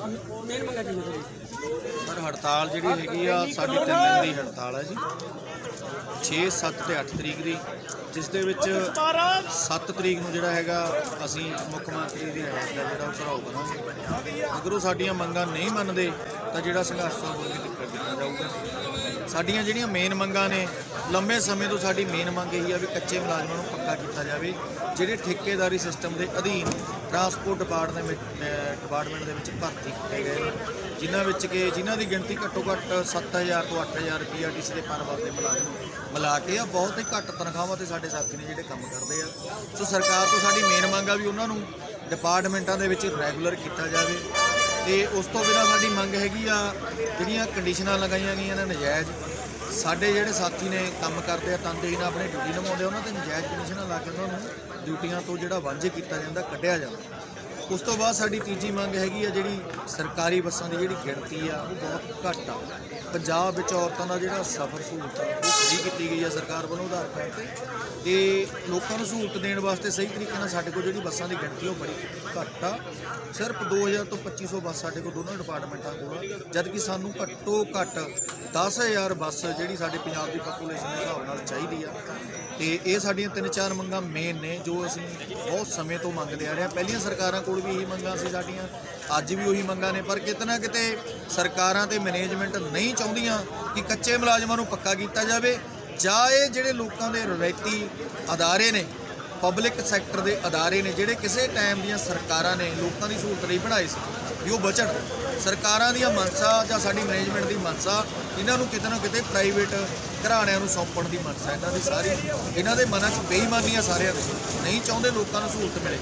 Main sir, ਹੜਤਾਲ ਜਿਹੜੀ ਹੈਗੀ ਆ, ਸਾਡੀ ਤਿੰਨ ਦਿਨ ਦੀ ਹੜਤਾਲ ਹੈ ਜੀ। 6 7 ਤੇ 8 ਤਰੀਕ ਦੀ, ਜਿਸ ਦੇ ਵਿੱਚ 7 ਤਰੀਕ ਨੂੰ ਜਿਹੜਾ ਹੈਗਾ, ਅਸੀਂ ਮੁੱਖ ਮੰਤਰੀ ਦੀ ਹਦਾਇਤ ਦਾ ਜਿਹੜਾ ਉਹ ਘਰਾਓ ਕਰਾਂਗੇ ਅਗਰ ਉਹ ਸਾਡੀਆਂ ਮੰਗਾਂ ਨਹੀਂ ਮੰਨਦੇ ਤਾਂ ਜਿਹੜਾ ਸੰਘਰਸ਼ ਤੋਂ ਅੱਗੇ ਤੱਕ ਕੀਤਾ ਜਾਊਗਾ। ਸਾਡੀਆਂ ਜਿਹੜੀਆਂ ਮੇਨ ਮੰਗਾਂ ਨੇ, ਲੰਮੇ ਸਮੇਂ ਤੋਂ ਸਾਡੀ ਮੇਨ ਮੰਗ ਇਹੀ ਆ ਵੀ ਕੱਚੇ ਮੁਲਾਜ਼ਮਾਂ ਨੂੰ ਪੱਕਾ ਕੀਤਾ ਜਾਵੇ, ਜਿਹੜੇ ਠੇਕੇਦਾਰੀ ਸਿਸਟਮ ਦੇ ਅਧੀਨ ਟਰਾਂਸਪੋਰਟ ਡਿਪਾਰਟਮੈਂਟ ਦੇ ਵਿੱਚ ਡਿਪਾਰਟਮੈਂਟ ਦੇ ਵਿੱਚ ਭਰਤੀ ਕੀਤੇ ਗਏ ਨੇ, ਜਿਨ੍ਹਾਂ ਵਿੱਚ ਕਿ, ਜਿਨ੍ਹਾਂ ਦੀ ਗਿਣਤੀ ਘੱਟੋ ਘੱਟ 7000 ਤੋਂ 8000 ਪੀਆਰਟੀਸੀ ਦੇ ਪਰ ਵਾਸਤੇ ਮੁਲਾਜ਼ਮ ਮਿਲਾ ਕੇ ਆ, ਬਹੁਤ ਹੀ ਘੱਟ ਤਨਖਾਹਾਂ ਤੇ ਸਾਡੇ ਸਾਥੀ ਨੇ ਜਿਹੜੇ ਕੰਮ ਕਰਦੇ ਆ। ਸੋ ਸਰਕਾਰ ਤੋਂ ਸਾਡੀ ਮੇਨ ਮੰਗ ਆ ਵੀ ਉਹਨਾਂ ਨੂੰ ਡਿਪਾਰਟਮੈਂਟਾਂ ਦੇ ਵਿੱਚ ਰੈਗੂਲਰ ਕੀਤਾ ਜਾਵੇ। ਤੇ ਉਸ ਤੋਂ ਬਿਨਾਂ ਸਾਡੀ ਮੰਗ ਹੈਗੀ ਆ ਜਿਹੜੀਆਂ ਕੰਡੀਸ਼ਨਾਂ ਲਗਾਈਆਂ ਗਈਆਂ ਨੇ ਨਜਾਇਜ਼ ਸਾਡੇ ਜਿਹੜੇ ਸਾਥੀ ਨੇ ਕੰਮ ਕਰਦੇ ਆ ਤਨਦੇਹੀ ਨਾਲ ਆਪਣੀ ਡਿਊਟੀ ਨਿਭਾਉਂਦੇ ਆ, ਉਹਨਾਂ ਤੇ ਨਜਾਇਜ਼ ਕੰਡੀਸ਼ਨਾਂ ਲਾ ਕੇ ਉਹਨਾਂ ਨੂੰ ਡਿਊਟੀਆਂ ਤੋਂ ਜਿਹੜਾ ਵਾਂਝੇ ਕੀਤਾ ਜਾਂਦਾ ਕੱਢਿਆ ਜਾਂਦਾ। ਉਸ ਤੋਂ ਬਾਅਦ ਸਾਡੀ ਤੀਜੀ ਮੰਗ ਹੈਗੀ ਆ ਜਿਹੜੀ ਸਰਕਾਰੀ ਬੱਸਾਂ ਦੀ ਜਿਹੜੀ ਗਿਣਤੀ ਆ, ਉਹ ਬਹੁਤ ਘੱਟ ਆ। ਪੰਜਾਬ ਵਿੱਚ ਔਰਤਾਂ ਦਾ ਜਿਹੜਾ ਸਫ਼ਰ ਸਹੂਲਤ ਆ, ਉਹ ਫ੍ਰੀ ਕੀਤੀ ਗਈ ਆ ਸਰਕਾਰ ਵੱਲੋਂ ਆਧਾਰ ਕਾਰਡ ਤੇ। ਤੇ ਲੋਕਾਂ ਨੂੰ ਸਹੂਲਤ ਦੇਣ ਵਾਸਤੇ ਸਹੀ ਤਰੀਕੇ ਨਾਲ ਸਾਡੇ ਕੋਲ ਜਿਹੜੀ ਬੱਸਾਂ ਦੀ ਗਿਣਤੀ ਉਹ ਬੜੀ ਘੱਟ ਆ। ਸਿਰਫ 2000 ਤੋਂ 2500 ਬੱਸ ਸਾਡੇ ਕੋਲ ਦੋਨਾਂ ਡਿਪਾਰਟਮੈਂਟਾਂ ਕੋਲ ਆ ਜਦ ਸਾਨੂੰ ਘੱਟੋ ਘੱਟ 10000 ਬੱਸ ਜਿਹੜੀ ਸਾਡੇ ਪੰਜਾਬ ਦੀ ਪੋਪੂਲੇਸ਼ਨ ਦੇ ਹਿਸਾਬ ਨਾਲ ਚਾਹੀਦੀ ਆ। ਤੇ ਇਹ ਸਾਡੀਆਂ ਤਿੰਨ ਚਾਰ ਮੰਗਾਂ ਮੇਨ ਨੇ, ਜੋ ਅਸੀਂ ਬਹੁਤ ਸਮੇਂ ਤੋਂ ਮੰਗਦੇ ਆ ਰਹੇ ਹਾਂ ਪਹਿਲੀਆਂ ਸਰਕਾਰਾਂ ਕੋਲ ਵੀ ਇਹੀ ਮੰਗਾਂ ਸੀ ਸਾਡੀਆਂ, ਅੱਜ ਵੀ ਉਹੀ ਮੰਗਾਂ ਨੇ। ਪਰ ਕਿਤੇ ਨਾ ਕਿਤੇ ਸਰਕਾਰਾਂ ਤੇ ਮੈਨੇਜਮੈਂਟ ਨਹੀਂ ਚਾਹੁੰਦੀਆਂ ਕਿ ਕੱਚੇ ਮੁਲਾਜ਼ਮਾਂ ਨੂੰ ਪੱਕਾ ਕੀਤਾ ਜਾਵੇ, ਜਾਂ ਇਹ ਜਿਹੜੇ ਲੋਕਾਂ ਦੇ ਰਵਾਇਤੀ ਅਦਾਰੇ ਨੇ ਪਬਲਿਕ ਸੈਕਟਰ ਦੇ ਅਦਾਰੇ ਨੇ, ਜਿਹੜੇ ਕਿਸੇ ਟਾਈਮ ਦੀਆਂ ਸਰਕਾਰਾਂ ਨੇ ਲੋਕਾਂ ਦੀ ਸਹੂਲਤ ਲਈ ਬਣਾਏ ਸੀ। ਵੀ ਉਹ ਬਚਣ। ਸਰਕਾਰਾਂ ਦੀਆਂ ਮਨਸਾ ਜਾਂ ਸਾਡੀ ਮੈਨੇਜਮੈਂਟ ਦੀ ਮਨਸਾ ਇਹਨਾਂ ਨੂੰ ਕਿਤੇ ਨਾ ਕਿਤੇ ਪ੍ਰਾਈਵੇਟ ਘਰਾਣਿਆਂ ਨੂੰ ਸੌਂਪਣ ਦੀ ਮਨਸਾ ਇਹਨਾਂ ਦੀ ਸਾਰੀ। ਇਹਨਾਂ ਦੇ ਮਨਾਂ 'ਚ ਬੇਈਮਾਨੀ ਆ ਸਾਰਿਆਂ ਦੇ। ਨਹੀਂ ਚਾਹੁੰਦੇ ਲੋਕਾਂ ਨੂੰ ਸਹੂਲਤ ਮਿਲੇ।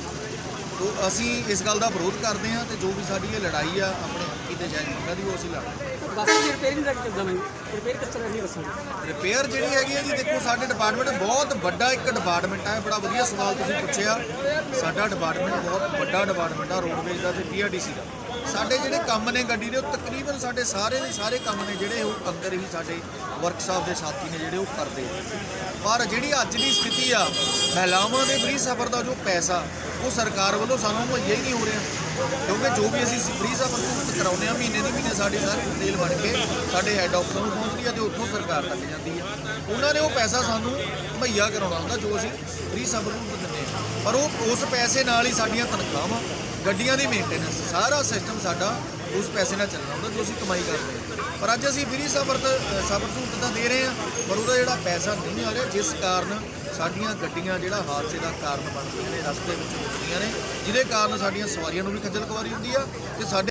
ਤੋ ਅਸੀਂ ਇਸ ਗੱਲ ਦਾ ਵਿਰੋਧ ਕਰਦੇ ਹਾਂ ਤੇ ਜੋ ਵੀ ਸਾਡੀ ਇਹ ਲੜਾਈ ਆ ਆਪਣੇ ਹੱਕੀ ਤੇ ਜਾਇਜ਼ ਮੰਗਾਂ ਦੀ ਉਹ ਅਸੀਂ ਲੜਾਂਗੇ ਬੱਸ ਦੀ ਰਿਪੇਅਰਿੰਗ ਦਾ ਕੀ ਚੱਲਦਾ ਮੈਂ ਰਿਪੇਅਰ ਕਿਸ ਤਰ੍ਹਾਂ ਦੀ ਬੱਸਾਂ ਦੀ ਰਿਪੇਅਰ ਜਿਹੜੀ ਹੈਗੀ ਹੈ ਜੀ ਦੇਖੋ ਸਾਡੇ ਡਿਪਾਰਟਮੈਂਟ ਬਹੁਤ ਵੱਡਾ ਇੱਕ ਡਿਪਾਰਟਮੈਂਟ ਹੈ ਬੜਾ ਵਧੀਆ ਸਵਾਲ ਤੁਸੀਂ ਪੁੱਛਿਆ। ਸਾਡਾ ਡਿਪਾਰਟਮੈਂਟ ਬਹੁਤ ਵੱਡਾ ਡਿਪਾਰਟਮੈਂਟ ਆ ਰੋਡਵੇਜ਼ ਦਾ ਤੇ ਪੀਆਰਡੀਸੀ ਦਾ। ਸਾਡੇ ਜਿਹੜੇ ਕੰਮ ਨੇ ਗੱਡੀ ਦੇ, ਉਹ ਤਕਰੀਬਨ ਸਾਡੇ ਸਾਰੇ ਦੇ ਸਾਰੇ ਕੰਮ ਨੇ ਜਿਹੜੇ ਉਹ ਅੰਦਰ ਹੀ ਸਾਡੇ ਵਰਕਸ਼ਾਪ ਦੇ ਸਾਥੀ ਨੇ ਜਿਹੜੇ ਉਹ ਕਰਦੇ ਪਰ ਜਿਹੜੀ ਅੱਜ ਦੀ ਸਥਿਤੀ ਆ, ਮਹਿਲਾਵਾਂ ਦੇ ਫ੍ਰੀ ਸਫ਼ਰ ਦਾ ਜੋ ਪੈਸਾ, ਉਹ ਸਰਕਾਰ ਵੱਲੋਂ ਸਾਨੂੰ ਮੁਹੱਈਆ ਹੀ ਨਹੀਂ ਹੋ ਰਿਹਾ। ਕਿਉਂਕਿ ਜੋ ਵੀ ਅਸੀਂ ਫ੍ਰੀ ਸਫ਼ਰ ਸਹੂਲਤ ਕਰਾਉਂਦੇ ਆ ਮਹੀਨੇ ਦੀ ਮਹੀਨੇ ਸਾਡੀ ਸਾਰੀ ਡਿਟੇਲ ਬਣ ਕੇ ਸਾਡੇ ਹੈੱਡ ਆਫਿਸ ਨੂੰ ਪਹੁੰਚਦੀ ਹੈ ਤੇ ਉੱਥੋਂ ਸਰਕਾਰ ਤੱਕ ਜਾਂਦੀ ਹੈ ਉਹਨਾਂ ਨੇ ਉਹ ਪੈਸਾ ਸਾਨੂੰ ਮੁਹੱਈਆ ਕਰਾਉਣਾ ਹੁੰਦਾ, ਜੋ ਅਸੀਂ ਫ੍ਰੀ ਸਫ਼ਰ ਸਹੂਲਤ ਦਿੰਦੇ ਆ ਪਰ ਉਹ, ਉਸ ਪੈਸੇ ਨਾਲ ਹੀ ਸਾਡੀਆਂ ਤਨਖਾਹਾਂ, ਗੱਡੀਆਂ ਦੀ ਮੇਨਟੇਨੈਂਸ ਸਾਰਾ ਸਿਸਟਮ ਸਾਡਾ ਉਸ ਪੈਸੇ ਨਾਲ ਚੱਲਣਾ ਹੁੰਦਾ, ਜੋ ਅਸੀਂ ਕਮਾਈ ਕਰਦੇ ਹਾਂ। ਪਰ ਅੱਜ ਅਸੀਂ ਫ੍ਰੀ ਸਫ਼ਰ ਤੇ ਸਫ਼ਰ ਸਹੂਲਤ ਤਾਂ ਦੇ ਰਹੇ ਹਾਂ, ਪਰ ਉਹਦਾ ਜਿਹੜਾ ਪੈਸਾ ਨਹੀਂ ਆ ਰਿਹਾ, ਜਿਸ ਕਾਰਨ ਸਾਡੀਆਂ ਗੱਡੀਆਂ ਜਿਹੜਾ ਹਾਦਸੇ ਦਾ ਕਾਰਨ ਬਣਦੀਆਂ ਨੇ, ਰਸਤੇ ਵਿੱਚ ਰੁਕਦੀਆਂ ਨੇ, ਜਿਹਦੇ ਕਾਰਨ ਸਾਡੀਆਂ ਸਵਾਰੀਆਂ ਨੂੰ ਵੀ ਖੱਜਲ ਖੁਆਰੀ ਹੁੰਦੀ ਆ ਤੇ ਸਾਡੇ